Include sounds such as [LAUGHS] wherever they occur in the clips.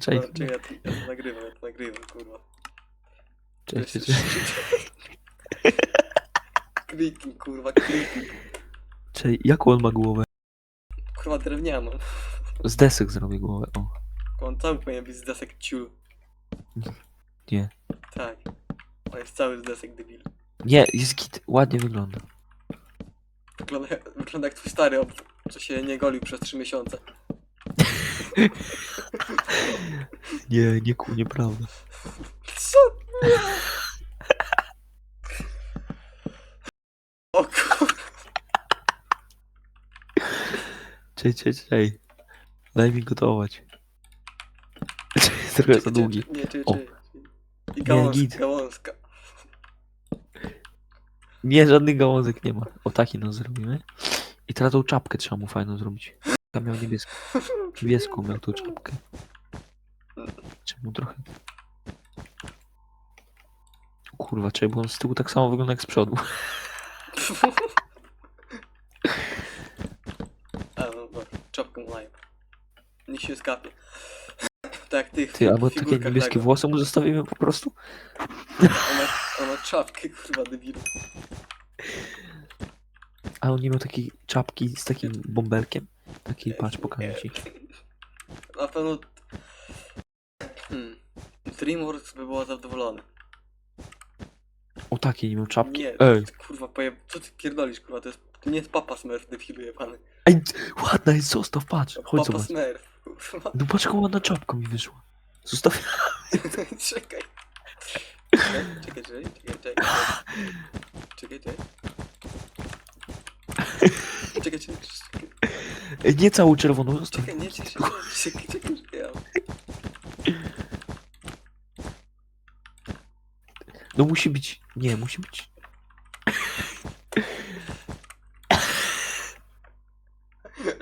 Poczekaj, No, czekaj, ja, to, ja to nagrywam, ja to nagrywam, kurwa. czekaj, Jeszcze- czekaj, Kliknij, kurwa, kliknij. czekaj, jaką on ma głowę? Kurwa, drewnianą. Z desek zrobię głowę, o. On cały powinien być z desek ciul. Nie. Tak. On jest cały z desek, debil. Nie, jest git, ładnie wygląda. Wygląda, wygląda jak twój stary, ob- co się nie golił przez 3 miesiące. Nie, nie ku, nieprawda. Co? Nie. O kurwa. Czekaj, czekaj, czekaj. Daj mi gotować. Jest trochę za długi. Nie, czy, O. czy. I gałązka, git. gałązka. Nie, żadnych gałązek nie ma. O taki no zrobimy. I teraz tą czapkę trzeba mu fajną zrobić. Tam miał niebieską. [LAUGHS] Niebieską miał tą czapkę. Czemu trochę... Kurwa, bo on z tyłu tak samo wygląda jak z przodu. [LAUGHS] A, no dobra, czapkę live. Niech się skapie. [LAUGHS] Tak jak ty albo takie figurkach niebieskie Lego. włosy mu zostawimy po prostu? Ona, ona czapkę, kurwa, debilu. A on nie miał takiej czapki z takim bąbelkiem? Taki, patrz, pokażę ci. Na pewno... Hmm. Dreamworks by było zadowolony. O takiej nie miał czapki? Nie, Ej, kurwa, pojeb... Co ty pierdolisz, kurwa, to jest... To nie jest Papa Smurf, debilu jebany. ej, ładna jest, zostaw, patrz, chodź Papa zobacz. Smurf, kurwa. No patrz, jaka ładna czapka mi wyszła. Zostaw. [LAUGHS] czekaj. Czekaj, czekaj, czekaj, czekaj, czekaj. [LAUGHS] Czekaj, czekaj. Czekaj, nie całą czerwoną, zostaw. Czekaj, nie, czekaj, czekaj, czekaj, czekaj. No musi być, nie, musi być.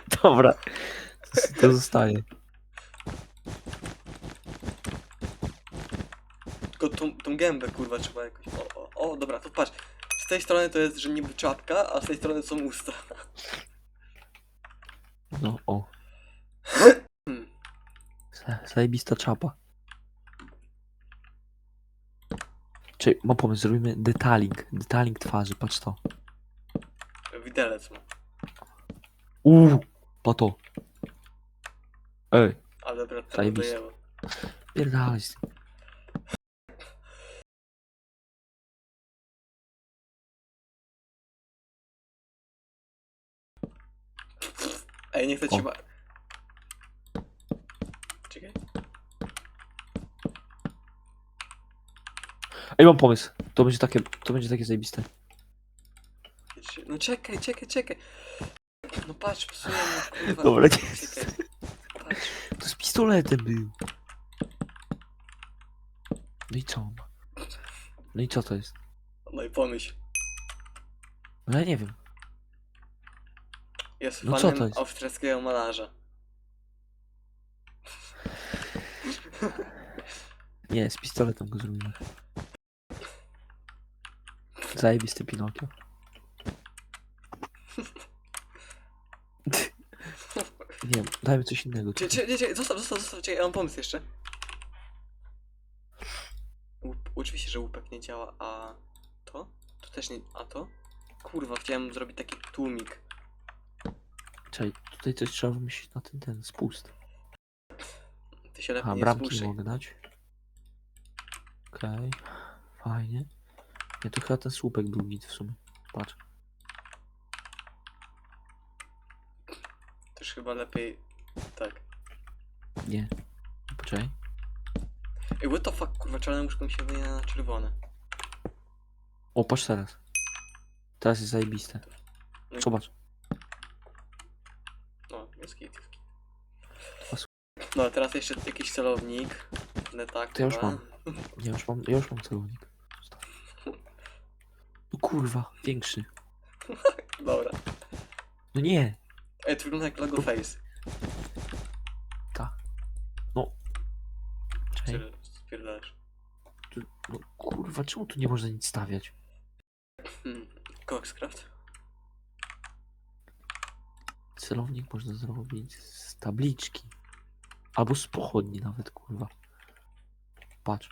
[LAUGHS] Dobra, to- to zostaje. Tylko tą, tą gębę, kurwa, trzeba jakoś... O, o, o, dobra, to patrz. Z tej strony to jest, że niby czapka, a z tej strony są usta. No, o. Hmm. Za- Zajebista czapa. Czy mam pomysł, zrobimy detaling, detaling twarzy, patrz to. Widelec ma. Uuu, pa to. Ej, Ale dobra, to Zajebiste. dojęło. pierdalaj z Ej, nie chcę O. ci ma... Czekaj. Ej, mam pomysł. To będzie takie, to będzie takie zajebiste. No czekaj, czekaj, czekaj. No patrz, psujemy, kurwa. Dobra, nie Czekaj. Patrz. To z pistoletem był. No i co on ma? No i co to jest? No i pomyśl. No ja nie wiem. Jest No co fanem to jest? austriackiego malarza. Nie, z pistoletem go zrobimy. Zajebisty Pinokio. Nie wiem, dajmy coś innego. Czekaj, czekaj, czekaj, zostaw, zostaw, zostaw, czekaj, ja mam pomysł jeszcze. Łup, oczywiście, że łupek nie działa, a to? To też nie, a to? Kurwa, chciałem zrobić taki tłumik. Czekaj, tutaj coś trzeba wymyślić na ten, ten spust. Ty się lepiej nie bramki spuszczaj. mogę dać. Okej, fajnie. Nie, to chyba ten słupek był git w sumie. Patrz. Też chyba lepiej, tak. Nie. Poczekaj. Ej, what the fuck, kurwa, czarne łóżko mi się wymienia na czerwone. O, patrz teraz. Teraz jest zajebiste. No Zobacz. No, No, a teraz jeszcze jakiś celownik. Nie tak, To ja już mam. Ja już mam, ja już mam celownik. No kurwa, większy. [LAUGHS] Dobra. No nie. Ej, to wygląda jak logo face. No. Czekaj. Czy spierdalasz? Tu, no kurwa, czemu tu nie można nic stawiać? Hmm. Coxcraft? Celownik można zrobić z tabliczki. Albo z pochodni nawet, kurwa. Patrz.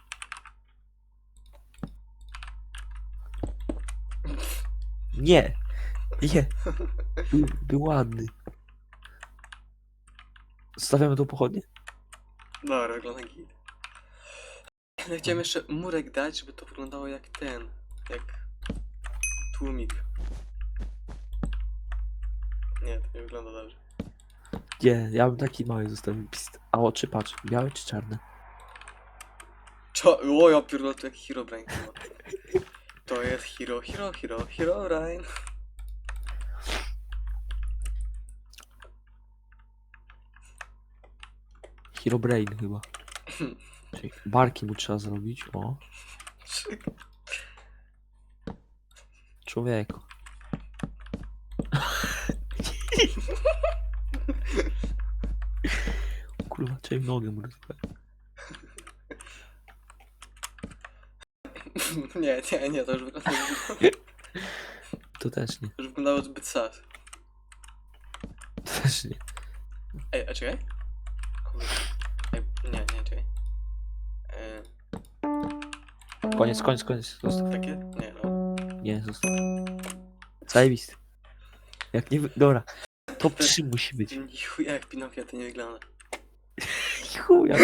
Nie! Nie! Był, ładny. Stawiamy tą pochodnię? Dobra, wygląda git. Ja chciałem jeszcze murek dać, żeby to wyglądało jak ten, jak tłumik. Nie, to nie wygląda dobrze. Nie, ja bym taki mały zostawił. Pist. A oczy patrz, białe czy czarne? Czo, o ja pierdolę, to jak Herobrine chyba. To jest Hero, Hero, Hero, Herobrine. Hero Brain chyba. Czyli [LAUGHS] barki mu trzeba zrobić, o. Człowieku. Czym nogę mu [LAUGHS] Nie, nie, nie, to już wygląda, To też nie. to już wyglądało zbyt sas. To też nie. Ej, a czekaj. Kurde. Ej, nie, nie, czekaj. E, Koniec, koniec, koniec. Zostaw. takie? Nie, no. Nie, zostaw. Zajebisty. Jak nie wy... Dobra. Top 3 musi być. Ni chuja jak Pinokio to nie wygląda. Chuja.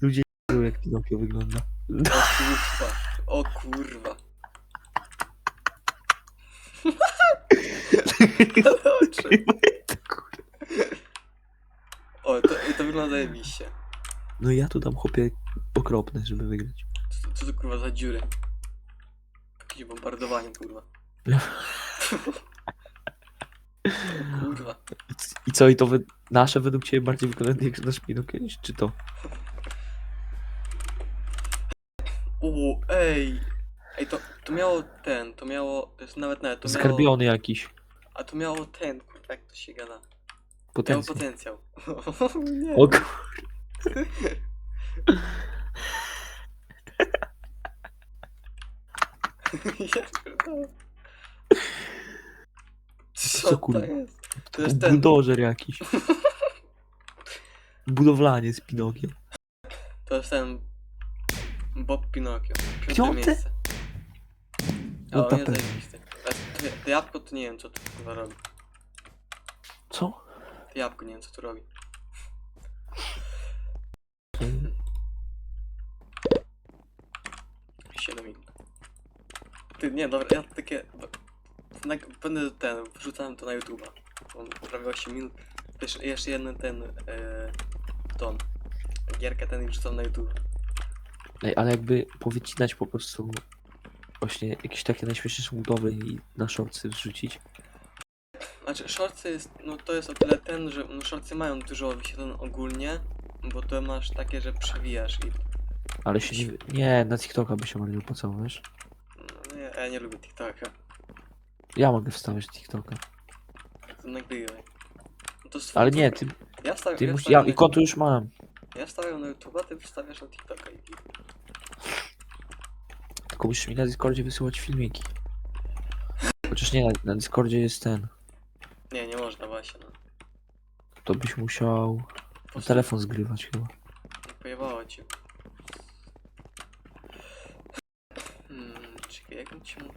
Ludzie nie wiedzą, jak Pinokio wygląda. O kurwa. O kurwa. Ale oczy. O, to, to wygląda zajebiście. No ja tu dam chłopie okropne, żeby wygrać. Co, to- co to kurwa za dziury? Jakieś bombardowanie kurwa. O [LAUGHS] kurwa. I co, i to wy... nasze według ciebie bardziej wygląda jak nasz Pinokio, niż czy to? O, ej. Ej, to, to miało ten, to miało, to jest nawet nawet, to miało, Zgarbiony jakiś. a to miało ten, kurwa, jak to się gada. Miało Potencjał. [LAUGHS] potencjał. nie. O kur... Ja [LAUGHS] pierdolę. Co, Co kurwa? to jest? To jest ten, Buldożer jakiś. [LAUGHS] Budowlanie z Pinokio. to jest ten Bob Pinocchio. Piąte, Piąte? miejsce. No pewnie. zajebiste. A To, to jabłko to nie wiem co tu kurwa robi. Co? To jabłko nie wiem co tu robi. Siedem minut. Ty, nie, dobra, ja takie... Na, będę ten, wrzucałem to na YouTube'a. On prawie 8 minut. Jeszcze, jeszcze jeden ten, e, ton. Gierkę ten i wrzucam na YouTube. Ej, ale jakby powycinać po prostu właśnie jakieś takie najśmieszniejsze budowy i na shortsy wrzucić. Znaczy, shortsy jest, no to jest o tyle ten, że no shortsy mają dużo wyświetleń ogólnie, bo to masz takie, że przewijasz i Ale się nie... Nie, na TikToka by się bardziej opłacało, wiesz? no, ja, ja nie lubię TikToka. Ja mogę wstawiać TikToka. Nagrywaj. No to swój- Ale nie, ty, Ja stawiam, ty ja, musisz... stawiam Ja, I konto już mam. na, ja stawiam na YouTube'a, ty wstawiasz na TikToka i Tylko musisz mi na Discordzie wysyłać filmiki. Chociaż nie, na, na Discordzie jest ten. Nie, nie można właśnie, no. To byś musiał Po na telefon zgrywać chyba. Pojebało cię. Hmm, czekaj, jak bym ci mógł...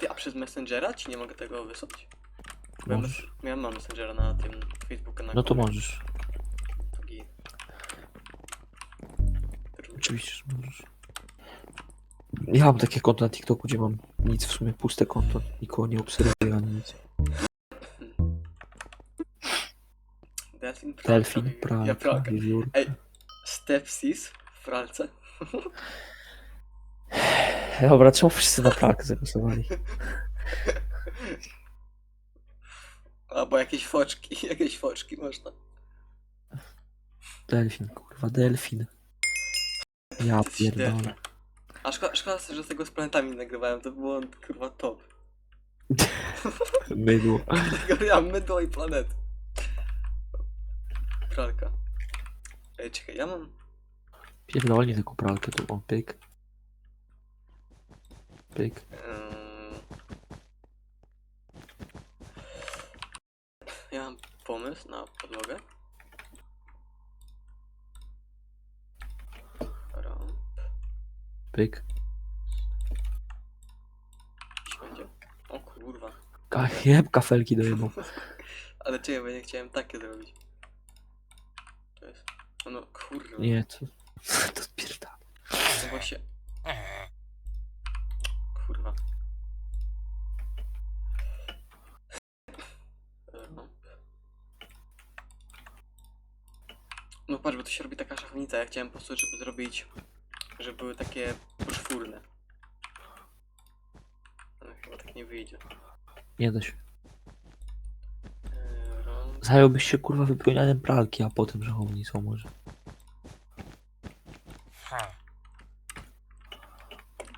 Ty, a przez Messengera ci nie mogę tego wysłać? Ja, Możesz. mes- ja mam Messengera na tym Facebooku na No to możesz. To git. Oczywiście, że możesz. Ja mam takie konto na TikToku, gdzie mam nic w sumie, puste konto. Nikogo nie obserwuję ani nic. Delfin, pralka, Delfin, pralka, Ja pralka. wiewiór. Ej, Stepsis w pralce. Dobra, czemu wszyscy na pralkę zagłosowali? [LAUGHS] Albo jakieś foczki, [LAUGHS] jakieś foczki można. Delfin, kurwa, delfin. Ja pierdolę. A szkoda, szkoda, że z tego z planetami nagrywałem, to było kurwa top. [LAUGHS] Mydło. Kategoria mydło i planet. Pralka. Ej, czekaj, ja mam... Pierdolnie taką pralkę tu, o, pyk. Pyk. Ja mam pomysł na podłogę. Ramp. Pyk. Gdzieś będzie. O kurwa. Ka jeb kafelki dojebał. [LAUGHS] Ale czekaj, bo nie chciałem takie zrobić. To jest... No, kurwa. Nie, co? [LAUGHS] To odpierdam. No właśnie... to się robi taka szachownica. Ja chciałem po prostu, żeby zrobić, żeby były takie poczwórne. Ale chyba tak nie wyjdzie. Nie da się. Eee, rąk- Zająłbyś się kurwa wypełnianiem pralki, a potem szachownicą może.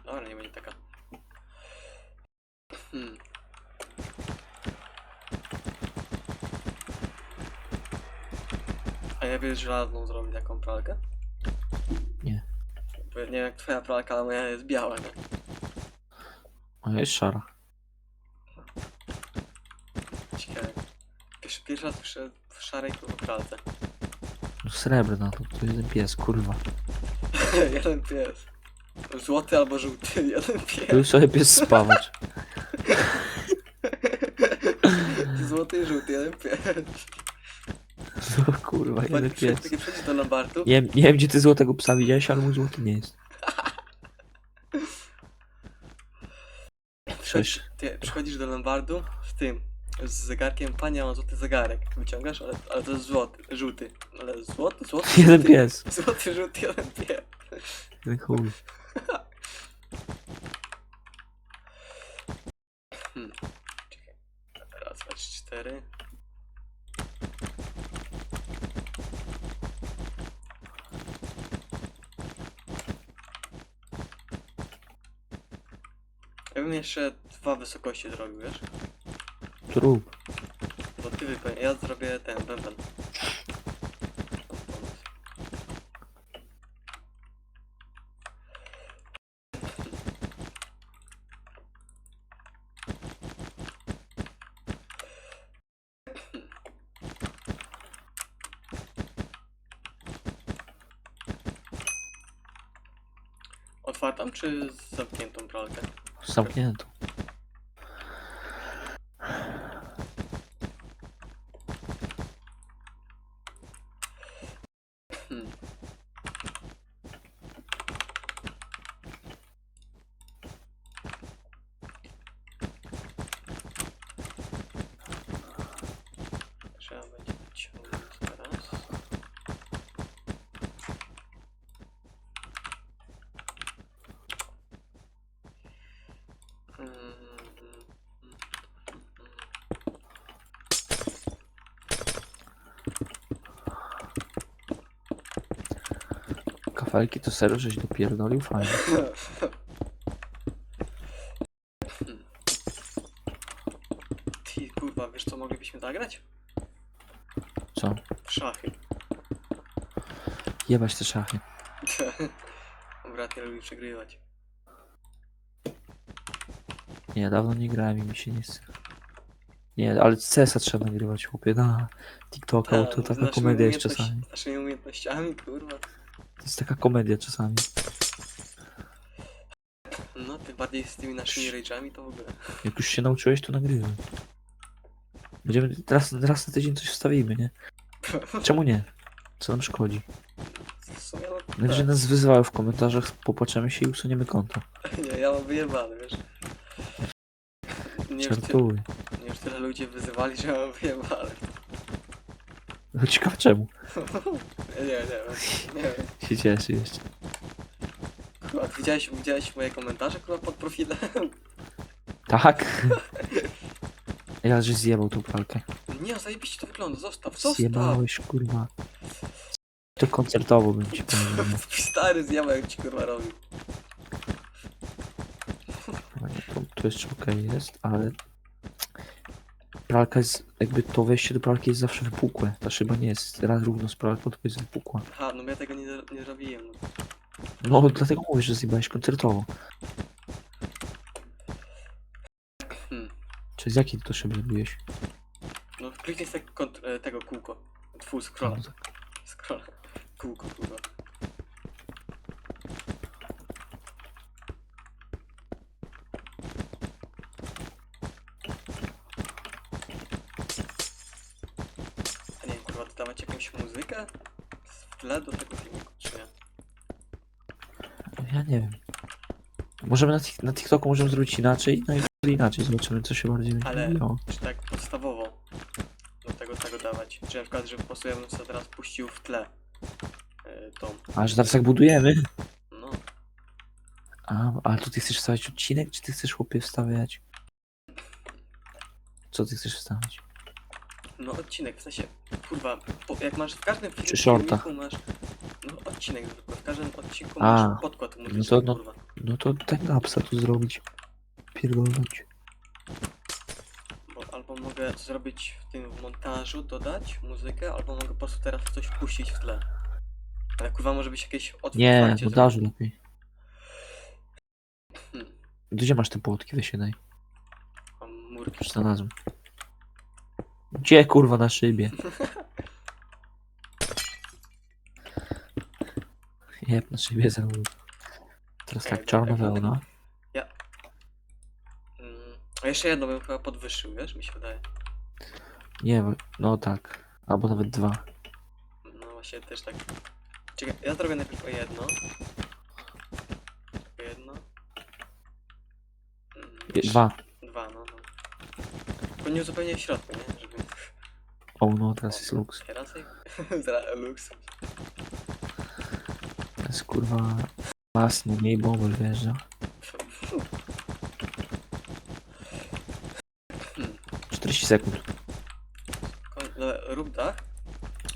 Dobra, nie będzie taka. Hmm. A ja wiesz, żelazną zrobić taką pralkę? Nie. Bo ja nie wiem jak twoja pralka, ale moja jest biała, nie? A jest szara. Ciekawe. Pierwszy, pierwszy raz słyszę w szarej kurwa pralce. No srebrna, to, to jeden pies, kurwa. [LAUGHS] jeden pies. Złoty albo żółty, [LAUGHS] jeden pies. Był sobie pies spawacz. [LAUGHS] Złoty i żółty, jeden pies. No [LAUGHS] kurwa, jeden pies. Przyjdzie do Lombardu. Nie, wiem- nie wiem gdzie ty złotego psa widziałeś, ale mój złoty nie jest. Przecież Ty przychodzisz do Lombardu z tym, z zegarkiem, panie, mam złoty zegarek. Wyciągasz, ale, ale to jest złoty, żółty. Ale złoty, złoty, jeden żółty, pies. [LAUGHS] Złoty, żółty, jeden pies. Jeden chuj. Hmm. Czekaj. Raz, dwa, trzy, cztery. Bym jeszcze dwa wysokości zrobił, wiesz? Trup. Bo ty ja zrobię ten bęben. Otwartą czy z zamkniętą pralkę? Zamknięto. Hmm. Trzeba będzie wyciągnąć teraz. Mm, Kafelki to serio, żeś dopierdolił? Fajnie. Ty kurwa, wiesz co moglibyśmy zagrać? Co? W szachy. Jebać te szachy. Brat nie lubi przegrywać. Nie, dawno nie grałem i mi się chce. Nie, ale CS-a trzeba nagrywać, chłopie, na TikToka, bo Tak, to taka naszymi komedia jest czasami. Z naszymi umiejętnościami, kurwa. To jest taka komedia czasami. No, ty bardziej z tymi naszymi rage'ami to w ogóle. Jak już się nauczyłeś, to nagrywaj. Będziemy raz, raz na tydzień coś wstawimy, nie? [LAUGHS] Czemu nie? Co nam szkodzi? W sumie no, Najwyżej nas wyzywały w komentarzach, popłaczemy się i usuniemy konto. tak. [LAUGHS] Nie, ja mam wyjebane, wiesz. Nie już, ty, nie już tyle ludzi wyzywali, że mam wyjebane. No ciekawe czemu. Nie, [LAUGHS] nie, nie, nie wiem. Się cieszy jeszcze. Kurwa, widziałeś, widziałeś moje komentarze, kurwa, pod profilem? Tak. [LAUGHS] Ja żeś zjebał tą pralkę. Nie, zajebiście to wygląda, zostaw, zostaw! Zjebałeś, kurwa. To koncertowo bym ci powiedział. [LAUGHS] Stary zjebał, jak ci kurwa robił. No nie, To, to jeszcze okej jest, ale... Pralka jest, jakby to wejście do pralki jest zawsze wypukłe. Ta szyba nie jest raz równo z pralką, tylko jest wypukła. Aha, no bo ja tego nie, nie zrobiłem. No. No, dlatego mówisz, że zjebałeś koncertowo. Hmm. Czy z jakiej to szyby zrobiłeś? No kliknij z tego, kont- e, tego kółko. Twój scroll. No, tak. Scroll. Kółko, kurwa. Wstawać jakąś muzykę w tle do tego filmiku, czy nie? Ja nie wiem. Możemy na, tik- na TikToku możemy zrobić inaczej, no i inaczej. Zobaczymy, co się bardziej Ale- podobało. Czy tak podstawowo do tego tego dawać? Czy na przykład, że po prostu ja bym sobie teraz puścił w tle yy, tą, A, że teraz jak budujemy? no, A, ale to ty chcesz wstawiać odcinek, czy ty chcesz chłopie wstawiać? Co ty chcesz wstawić? No odcinek, w sensie, kurwa, po, jak masz w każdym Czy shorta? filmiku masz, no odcinek zwykły, w każdym odcinku A, masz podkład muzyczny, to no- kurwa. No to napsa tu zrobić. Pierdolnąć. Bo albo mogę zrobić w tym montażu, dodać muzykę, albo mogę po prostu teraz coś puścić w tle. Ale kurwa może być jakieś otw- Nie, otwarcie montażu lepiej. Hmm. Gdzie masz te płotki? Weź daj. Mam murki. Już znalazłem. Gdzie kurwa na szybie? Jeb, na szybie zamówił. Teraz tak, czarna wełna. Mm, a jeszcze jedno bym chyba podwyższył, wiesz, mi się wydaje. Nie, no tak. Albo nawet dwa. No właśnie też tak. Czekaj, ja zrobię najpierw o jedno. O jedno. Mm, Je- Dwa. Dwa, no, no. Tylko nie zupełnie w środku, nie? O no, teraz jest luks. [LAUGHS] Teraz [LAUGHS] Zra luksus. Teraz kurwa... Masny, mniej bomber wjeżdża. 40 sekund. No, Rób dach.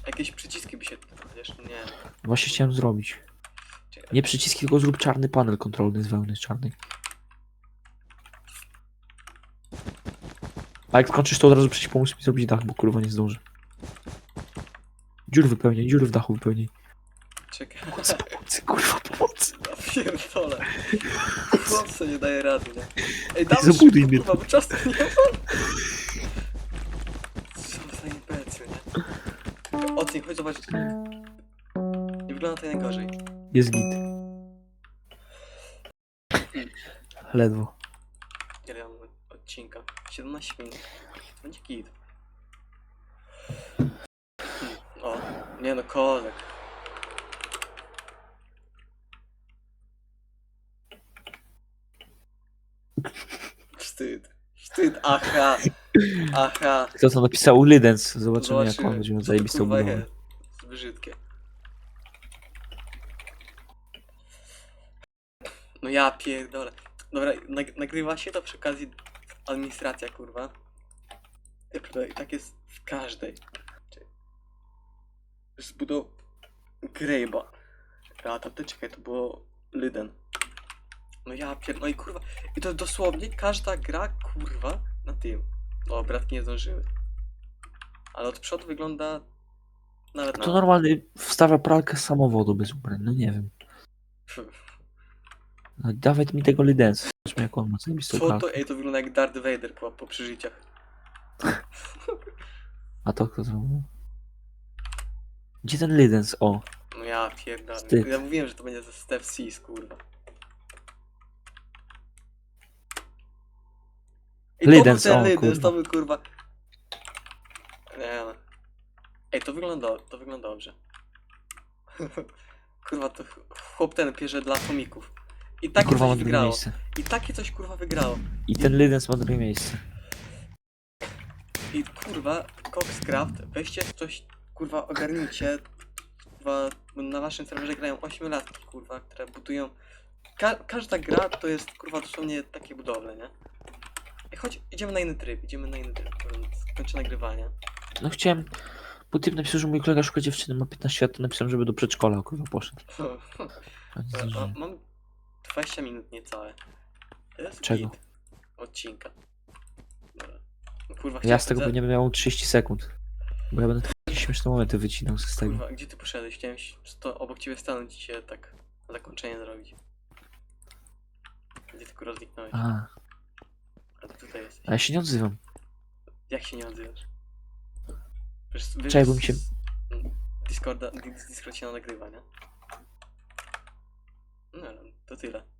Jakieś przyciski by się... Chociaż nie. Właśnie chciałem zrobić. Czekaj, Nie przyciski, tylko zrób czarny panel kontrolny z wełny czarnej. A jak skończysz to od razu przyjść pomóc mi zrobić dach, bo kurwa nie zdążę. Dziur wypełniaj, dziury w dachu wypełniaj. Czekaj. Pomocy, pomocy, kurwa pomocy. Ja pierdolę. Chłopca nie daje rady, nie? Ej, dam Zabuduj szybko, mnie. kurwa, bo czasu nie ma. Co za impecy, nie? Oceń, chodź zobacz. Nie wygląda to najgorzej. Jest git. Ledwo. Odcinka? 17 minut. Będzie git. O, nie no, kozak. Wstyd. Wstyd, aha. Aha. Kto to napisał? Lydens. Zobaczymy jak on będzie miał zajebistą budowę. brzydkie. No ja pierdolę. Dobra, nag nagrywa się to przy okazji administracja, kurwa. Ja pierdolę, I tak jest w każdej. Czekaj. Zbudował Grejba. A ty czekaj, to było Lyden. No ja pier... No i kurwa. I to dosłownie każda gra, kurwa, na tym. O, bratki nie zdążyły. Ale od przodu wygląda nawet na... To normalny wstawia pralkę z samowodu bez ubrań, no nie wiem. [LAUGHS] No, dawaj mi tego Lydensa. Zobaczmy jak on ma zajebistą Co pralkę. to? Ej, to wygląda jak Darth Vader po, po przeżyciach. A to kto zrobił? Gdzie ten Lydens? O, No ja pierdolę. Wstyd. Ja mówiłem, że to będzie ze Steph Seas, kurwa. Ej, Lydens, to był o, ten kurwa. to był kurwa. Nie no. Ej, to wygląda, to wygląda dobrze. [LAUGHS] kurwa, to ch- chłop ten pierze dla chomików. I takie kurwa ma coś drugie wygrało. miejsce. I takie coś kurwa wygrało. I ten Lydens ma drugie miejsce. I kurwa, Coxcraft, weźcie coś, kurwa, ogarnijcie. Kurwa, na waszym serwerze grają 8 latki, kurwa, które budują. Ka każda gra to jest kurwa dosłownie takie budowle, nie? I chodź, idziemy na inny tryb, idziemy na inny tryb, kurwa, skończę nagrywanie. No chciałem, bo typ napisał, że mój kolega szuka dziewczyny, ma 15 lat, to napisałem, żeby do przedszkola kurwa poszedł. [LAUGHS] Mam 20 minut niecałe. To jest Czego? git. Odcinka. Dobra. No, kurwa, Ja chciałem- z tego za- będę miał 30 sekund. Bo ja będę takie śmieszne momenty wycinał z tego. Kurwa, gdzie ty poszedłeś? Chciałem się sto, obok ciebie stanąć i się tak zakończenie zrobić. Gdzie ty kurwa zniknąłeś? A, A ty tutaj jesteś. a ja się nie odzywam. Jak się nie odzywasz? Wiesz, wiesz, Czekaj, bo mi się- z- Discorda, Dis- Discord się nagrywa, nie? No, to tyle.